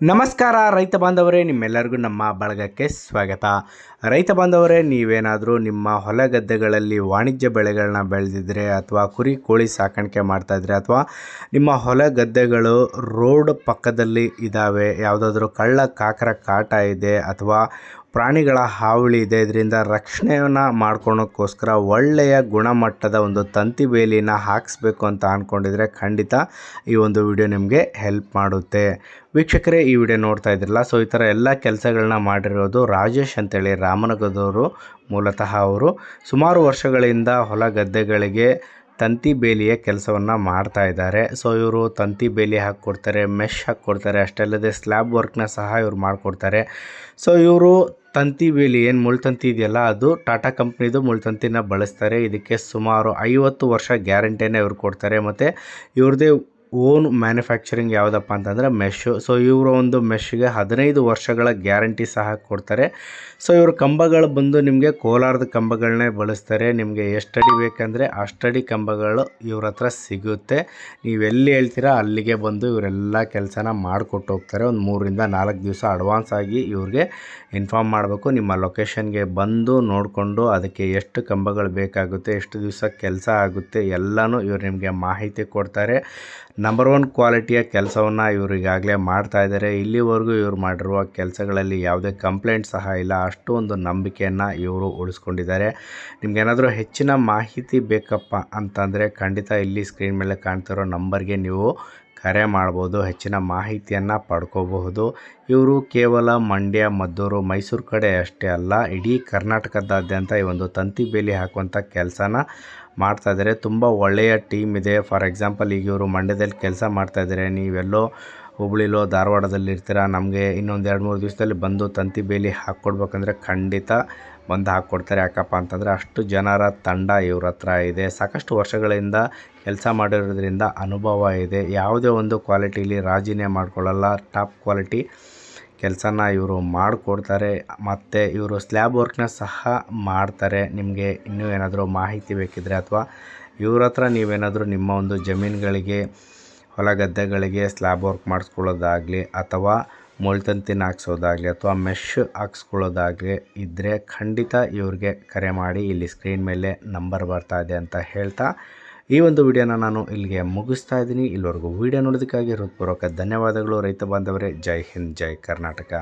ನಮಸ್ಕಾರ ರೈತ ಬಾಂಧವರೇ, ನಿಮ್ಮೆಲ್ಲರಿಗೂ ನಮ್ಮ ಬಳಗಕ್ಕೆ ಸ್ವಾಗತ. ರೈತ ಬಾಂಧವರೇ, ನೀವೇನಾದರೂ ನಿಮ್ಮ ಹೊಲ ಗದ್ದೆಗಳಲ್ಲಿ ವಾಣಿಜ್ಯ ಬೆಳೆಗಳನ್ನ ಬೆಳೆದಿದ್ರೆ ಅಥವಾ ಕುರಿ, ಕೋಳಿ ಸಾಕಾಣಿಕೆ ಮಾಡ್ತಾಯಿದ್ರೆ ಅಥವಾ ನಿಮ್ಮ ಹೊಲ ಗದ್ದೆಗಳು ರೋಡ್ ಪಕ್ಕದಲ್ಲಿ ಇದ್ದಾವೆ ಯಾವುದಾದ್ರೂ ಕಳ್ಳ, ಕಾಕರ ಕಾಟ ಇದೆ ಅಥವಾ ಪ್ರಾಣಿಗಳ ಹಾವಳಿ ಇದೆ. ಇದರಿಂದ ರಕ್ಷಣೆಯನ್ನು ಮಾಡ್ಕೊಳೋಕ್ಕೋಸ್ಕರ ಒಳ್ಳೆಯ ಗುಣಮಟ್ಟದ ಒಂದು ತಂತಿ ಬೇಲಿನ ಹಾಕಿಸ್ಬೇಕು ಅಂತ ಅಂದ್ಕೊಂಡಿದ್ರೆ ಖಂಡಿತ ಈ ಒಂದು ವಿಡಿಯೋ ನಿಮಗೆ ಹೆಲ್ಪ್ ಮಾಡುತ್ತೆ. ವೀಕ್ಷಕರೇ, ಈ ವಿಡಿಯೋ ನೋಡ್ತಾ ಇದ್ರಲ್ಲ, ಸೊ ಈ ಥರ ಎಲ್ಲ ಕೆಲಸಗಳನ್ನ ಮಾಡಿರೋದು ರಾಜೇಶ್ ಅಂತೇಳಿ ರಾಮನಗರದವರು ಮೂಲತಃ ಅವರು. ಸುಮಾರು ವರ್ಷಗಳಿಂದ ಹೊಲ ಗದ್ದೆಗಳಿಗೆ ತಂತಿ ಬೇಲಿಯ ಕೆಲಸವನ್ನು ಮಾಡ್ತಾ ಇದ್ದಾರೆ. ಸೊ ಇವರು ತಂತಿ ಬೇಲಿ ಹಾಕ್ಕೊಡ್ತಾರೆ, ಮೆಶ್ ಹಾಕ್ಕೊಡ್ತಾರೆ, ಅಷ್ಟೇ ಅಲ್ಲದೆ ಸ್ಲ್ಯಾಬ್ ವರ್ಕ್ನ ಸಹ ಇವರು ಮಾಡಿಕೊಡ್ತಾರೆ. ಸೊ ಇವರು ತಂತಿ ಬೇಲಿ ಏನು ಮುಳ್ತಂತಿ ಇದೆಯಲ್ಲ, ಅದು ಟಾಟಾ ಕಂಪ್ನಿದು ಮುಳ್ತಂತಿನ ಬಳಸ್ತಾರೆ. ಇದಕ್ಕೆ ಸುಮಾರು ಐವತ್ತು ವರ್ಷ ಗ್ಯಾರಂಟಿಯನ್ನು ಇವ್ರು ಕೊಡ್ತಾರೆ. ಮತ್ತು ಇವ್ರದ್ದೇ ಓನ್ ಮ್ಯಾನುಫ್ಯಾಕ್ಚರಿಂಗ್ ಯಾವುದಪ್ಪ ಅಂತಂದರೆ ಮೆಶ್ಶು ಸೊ ಇವರು ಒಂದು ಮೆಶ್ಗೆ ಹದಿನೈದು ವರ್ಷಗಳ ಗ್ಯಾರಂಟಿ ಸಹ ಕೊಡ್ತಾರೆ. ಸೊ ಇವರು ಕಂಬಗಳು ಬಂದು ನಿಮಗೆ ಕೋಲಾರದ ಕಂಬಗಳನ್ನೇ ಬಳಸ್ತಾರೆ. ನಿಮಗೆ ಎಷ್ಟಡಿ ಬೇಕಂದರೆ ಅಷ್ಟಡಿ ಕಂಬಗಳು ಇವ್ರ ಹತ್ರ ಸಿಗುತ್ತೆ. ನೀವೆಲ್ಲಿ ಹೇಳ್ತೀರಾ ಅಲ್ಲಿಗೆ ಬಂದು ಇವರೆಲ್ಲ ಕೆಲಸನ ಮಾಡಿಕೊಟ್ಟು ಹೋಗ್ತಾರೆ. ಒಂದು ಮೂರರಿಂದ ನಾಲ್ಕು ದಿವಸ ಅಡ್ವಾನ್ಸ್ ಆಗಿ ಇವ್ರಿಗೆ ಇನ್ಫಾರ್ಮ್ ಮಾಡಬೇಕು. ನಿಮ್ಮ ಲೊಕೇಶನ್ಗೆ ಬಂದು ನೋಡಿಕೊಂಡು ಅದಕ್ಕೆ ಎಷ್ಟು ಕಂಬಗಳು ಬೇಕಾಗುತ್ತೆ, ಎಷ್ಟು ದಿವಸ ಕೆಲಸ ಆಗುತ್ತೆ ಎಲ್ಲನೂ ಇವರು ನಿಮಗೆ ಮಾಹಿತಿ ಕೊಡ್ತಾರೆ. ನಂಬರ್ ಒನ್ ಕ್ವಾಲಿಟಿಯ ಕೆಲಸವನ್ನು ಇವರು ಈಗಾಗಲೇ ಮಾಡ್ತಾ ಇದ್ದಾರೆ ಇಲ್ಲಿವರೆಗೂ ಇವರು ಮಾಡಿರುವ ಕೆಲಸಗಳಲ್ಲಿ ಯಾವುದೇ ಕಂಪ್ಲೇಂಟ್ ಸಹ ಇಲ್ಲ. ಅಷ್ಟು ಒಂದು ನಂಬಿಕೆಯನ್ನು ಇವರು ಉಳಿಸ್ಕೊಂಡಿದ್ದಾರೆ. ನಿಮ್ಗೇನಾದರೂ ಹೆಚ್ಚಿನ ಮಾಹಿತಿ ಬೇಕಪ್ಪ ಅಂತಂದರೆ ಖಂಡಿತ ಇಲ್ಲಿ ಸ್ಕ್ರೀನ್ ಮೇಲೆ ಕಾಣ್ತಿರೋ ನಂಬರ್ಗೆ ನೀವು ಕರೆ ಮಾಡ್ಬೋದು, ಹೆಚ್ಚಿನ ಮಾಹಿತಿಯನ್ನು ಪಡ್ಕೋಬಹುದು. ಇವರು ಕೇವಲ ಮಂಡ್ಯ, ಮದ್ದೂರು, ಮೈಸೂರು ಕಡೆ ಅಷ್ಟೇ ಅಲ್ಲ, ಇಡೀ ಕರ್ನಾಟಕದಾದ್ಯಂತ ಈ ಒಂದು ತಂತಿ ಬೇಲಿ ಹಾಕುವಂಥ ಕೆಲಸನ ಮಾಡ್ತಾ ಇದ್ದಾರೆ ತುಂಬ ಒಳ್ಳೆಯ ಟೀಮ್ ಇದೆ. ಫಾರ್ ಎಕ್ಸಾಂಪಲ್, ಈಗ ಇವರು ಮಂಡ್ಯದಲ್ಲಿ ಕೆಲಸ ಮಾಡ್ತಾಯಿದ್ದಾರೆ ನೀವೆಲ್ಲೋ ಹುಬ್ಳಿಲೋ ಧಾರವಾಡದಲ್ಲಿ ಇರ್ತೀರ ನಮಗೆ ಇನ್ನೊಂದು ಎರಡು ಮೂರು ದಿವಸದಲ್ಲಿ ಬಂದು ತಂತಿ ಬೇಲಿ ಹಾಕ್ಕೊಡ್ಬೇಕಂದ್ರೆ ಖಂಡಿತ ಬಂದು ಹಾಕ್ಕೊಡ್ತಾರೆ. ಯಾಕಪ್ಪ ಅಂತಂದರೆ ಅಷ್ಟು ಜನರ ತಂಡ ಇವ್ರ ಹತ್ರ ಇದೆ. ಸಾಕಷ್ಟು ವರ್ಷಗಳಿಂದ ಕೆಲಸ ಮಾಡಿರೋದ್ರಿಂದ ಅನುಭವ ಇದೆ. ಯಾವುದೇ ಒಂದು ಕ್ವಾಲಿಟಿಲಿ ರಾಜಿನೇ ಮಾಡ್ಕೊಳ್ಳಲ್ಲ. ಟಾಪ್ ಕ್ವಾಲಿಟಿ ಕೆಲಸನ ಇವರು ಮಾಡಿಕೊಡ್ತಾರೆ. ಮತ್ತು ಇವರು ಸ್ಲ್ಯಾಬ್ ವರ್ಕ್ನ ಸಹ ಮಾಡ್ತಾರೆ. ನಿಮಗೆ ಇನ್ನೂ ಏನಾದರೂ ಮಾಹಿತಿ ಬೇಕಿದ್ದರೆ ಅಥವಾ ಇವ್ರ ಹತ್ರ ನೀವೇನಾದರೂ ನಿಮ್ಮ ಒಂದು ಜಮೀನುಗಳಿಗೆ, ಹೊಲ ಗದ್ದೆಗಳಿಗೆ ಸ್ಲ್ಯಾಬ್ ವರ್ಕ್ ಮಾಡಿಸ್ಕೊಳ್ಳೋದಾಗಲಿ ಅಥವಾ ಮೊಳ್ತಂತಿನ ಹಾಕ್ಸೋದಾಗಲಿ ಅಥವಾ ಮೆಶ್ ಹಾಕ್ಸ್ಕೊಳ್ಳೋದಾಗಲಿ ಇದ್ದರೆ ಖಂಡಿತ ಇವ್ರಿಗೆ ಕರೆ ಮಾಡಿ ಇಲ್ಲಿ ಸ್ಕ್ರೀನ್ ಮೇಲೆ ನಂಬರ್ ಬರ್ತಾ ಇದೆ ಅಂತ ಹೇಳ್ತಾ ಈ ಒಂದು ವಿಡಿಯೋನ ನಾನು ಇಲ್ಲಿಗೆ ಮುಗಿಸ್ತಾ ಇದ್ದೀನಿ. ಇಲ್ಲಿವರೆಗೂ ವಿಡಿಯೋ ನೋಡೋದಕ್ಕಾಗಿ ಹೃತ್ಪೂರ್ವಕ ಧನ್ಯವಾದಗಳು ರೈತ ಬಾಂಧವರೇ. ಜೈ ಹಿಂದ್, ಜೈ ಕರ್ನಾಟಕ.